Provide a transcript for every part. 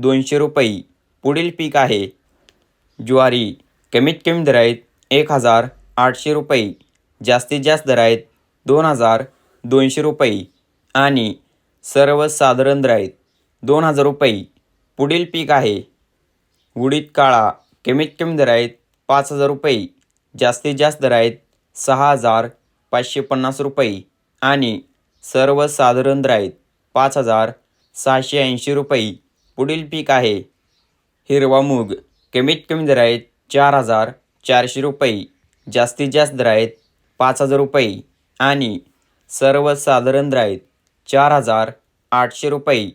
दोनशे रुपये. पुढील पीक आहे. ज्वारी कमीत कमी दर आहेत एक हजार आठशे रुपये. जास्तीत जास्त दर आहेत दोन हजार दोनशे रुपये. आणि सर्वसाधारण दर आहेत दोन हजार रुपये. पुढील पीक आहे. उडीद काळा कमीत कमी दर आहेत पाच हजार रुपये. जास्तीत जास्त दर आहेत सहा हजार पाचशे पन्नास रुपये. आणि सर्वसाधारण दर आहेत पाच हजार सहाशे ऐंशी रुपये. पुढील पीक आहे. हिरवा मूग. कमीत कमी दर आहेत चार हजार चारशे रुपये. जास्तीत जास्त दर आहेत पाच हजार रुपये. आणि सर्वसाधारण दर आहेत चार हजार आठशे रुपये.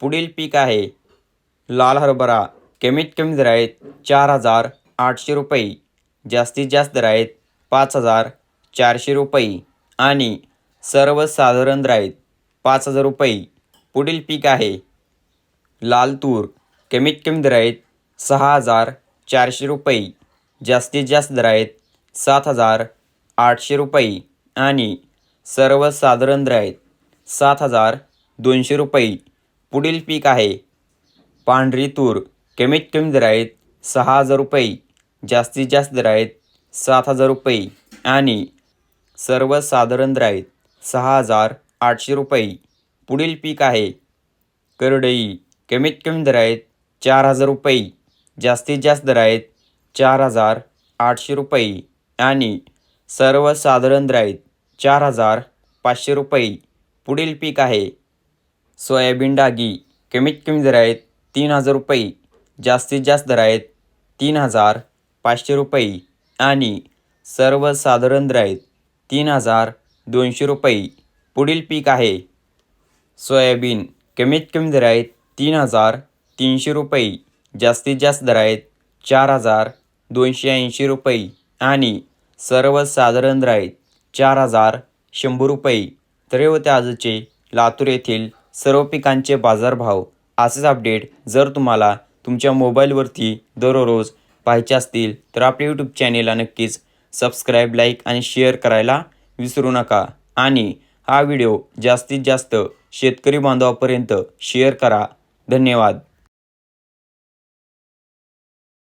पुढील पीक आहे. लाल हरभरा. कमीत कमी दर आहेत चार हजार आठशे रुपये. जास्तीत जास्त दर आहेत पाच हजार चारशे रुपये. आणि सर्वसाधारण दर आहेत पाच हजार रुपये. पुढील पीक आहे. लाल तूर कमीत कमी दर आहेत सहा हजार चारशे रुपये जास्तीत जास्त दर आहेत सात हजार आठशे रुपये आणि सर्वसाधारण दर आहेत सात हजार दोनशे रुपये. पुढील पीक आहे पांढरी तूर कमीत कमी दर आहेत सहा हजार रुपये जास्तीत जास्त दर आहेत सात हजार रुपये आणि सर्वसाधारण दर आहेत सहा हजार आठशे रुपये. पुढील पीक आहे करडई. कमीत कमी दर आहेत चार हजार रुपये जास्तीत जास्त दर आहेत चार हजार आठशे रुपये आणि सर्वसाधारण दर आहेत चार हजार पाचशे रुपये. पुढील पीक आहे सोयाबीन डागी कमीत कमी दर आहेत तीन हजार रुपये जास्तीत जास्त दर आहेत तीन हजार पाचशे रुपये आणि सर्वसाधारण दर आहेत तीन हजार दोनशे रुपये. पुढील पीक आहे सोयाबीन कमीत कमी दर आहेत तीन हजार तीनशे रुपये. जास्तीत जास्त दर आहेत चार हजार दोनशे ऐंशी रुपये. आणि सर्वसाधारण दर आहेत चार हजार शंभर रुपये. तर होते आजचे लातूर येथील सर्व पिकांचे बाजारभाव. असेच अपडेट जर तुम्हाला तुमच्या मोबाईलवरती दररोज पाहायचे असतील तर आपल्या यूट्यूब चॅनेलला नक्कीच सबस्क्राईब लाईक आणि शेअर करायला विसरू नका. आणि हा व्हिडिओ जास्तीत जास्त शेतकरी बांधवापर्यंत शेअर करा. धन्यवाद.